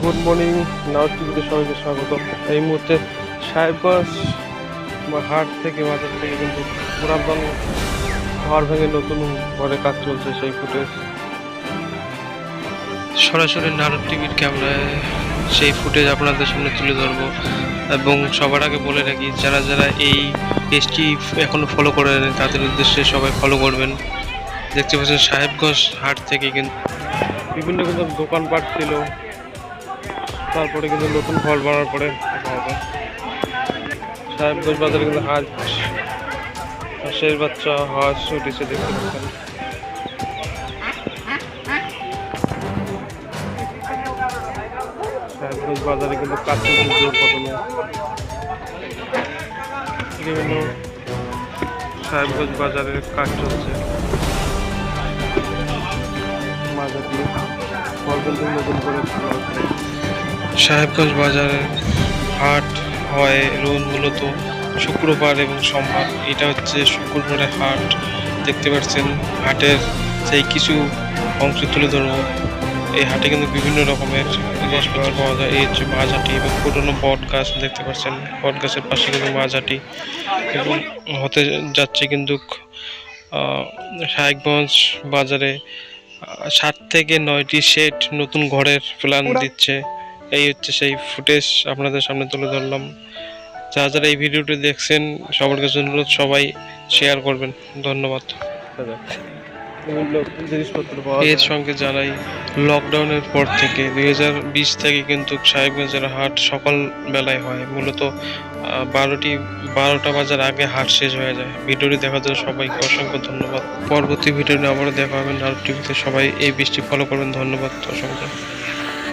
Good morning নাউজ টিভিতে সবাইকে স্বাগত। এই মুহূর্তে সাহেবগঞ্জ বা হাট থেকে বাজার থেকে কিন্তু পুরাতন ঘর ভেঙে নতুন ঘরে কাজ চলছে সেই ফুটেজ সরাসরি নারদ টিভির ক্যামেরায় সেই ফুটেজ আপনাদের সামনে তুলে ধরবো। এবং সবার আগে বলে রাখি যারা যারা এই পেজটি এখনও ফলো করে নেন তাদের উদ্দেশ্যে সবাই ফলো করবেন। দেখতে পাচ্ছেন সাহেবগঞ্জ হাট থেকে কিন্তু বিভিন্ন কিন্তু দোকানপাট ছিল তারপরে কিন্তু নতুন ঘর বানার পরে হবে সাহেবগঞ্জ বাজারে কিন্তু হাঁস হাঁসের বাচ্চা হাঁস উঠেছে দেখতে পাচ্ছেন। বাজারে কিন্তু চলছে জোর বিভিন্ন সাহেবগঞ্জ বাজারে কাজ চলছে। মাঝে দিয়ে ফল কিন্তু নতুন করে সাহেবগঞ্জ বাজারে হাট হয় রোজ মূলত শুক্রবার এবং সোমবার। এটা হচ্ছে শুক্রবারের হাট। দেখতে পাচ্ছেন হাটের সেই কিছু অংশ তুলে ধরবো। এই হাটে কিন্তু বিভিন্ন রকমের জিনিসপত্র পাওয়া যায়। এই হচ্ছে মাছ হাটি এবং পুরোনো বট গাছ দেখতে পাচ্ছেন। বট গাছের পাশে কিন্তু মাছ হাটি এবং হতে যাচ্ছে কিন্তু সাহেবগঞ্জ বাজারে সাত থেকে নয়টি সেট নতুন ঘরের প্ল্যান দিচ্ছে। এই হচ্ছে সেই ফুটেজ আপনাদের সামনে তুলে ধরলাম। যারা যারা এই ভিডিওটি দেখছেন সবার কাছে অনুরোধ সবাই শেয়ার করবেন। ধন্যবাদ। এর সঙ্গে জানাই লকডাউনের পর থেকে দুই হাজার বিশ থেকে কিন্তু সাহেবগঞ্জের হাট সকাল বেলায় হয়। মূলত বারোটি বারোটা বাজার আগে হাট শেষ হয়ে যায়। ভিডিওটি দেখার জন্য সবাইকে অসংখ্য ধন্যবাদ। পরবর্তী ভিডিও নিয়ে আবারও দেখা হবে নারদ টিভিতে। সবাই এই বৃষ্টি ফলো করবেন। ধন্যবাদ অসংখ্য।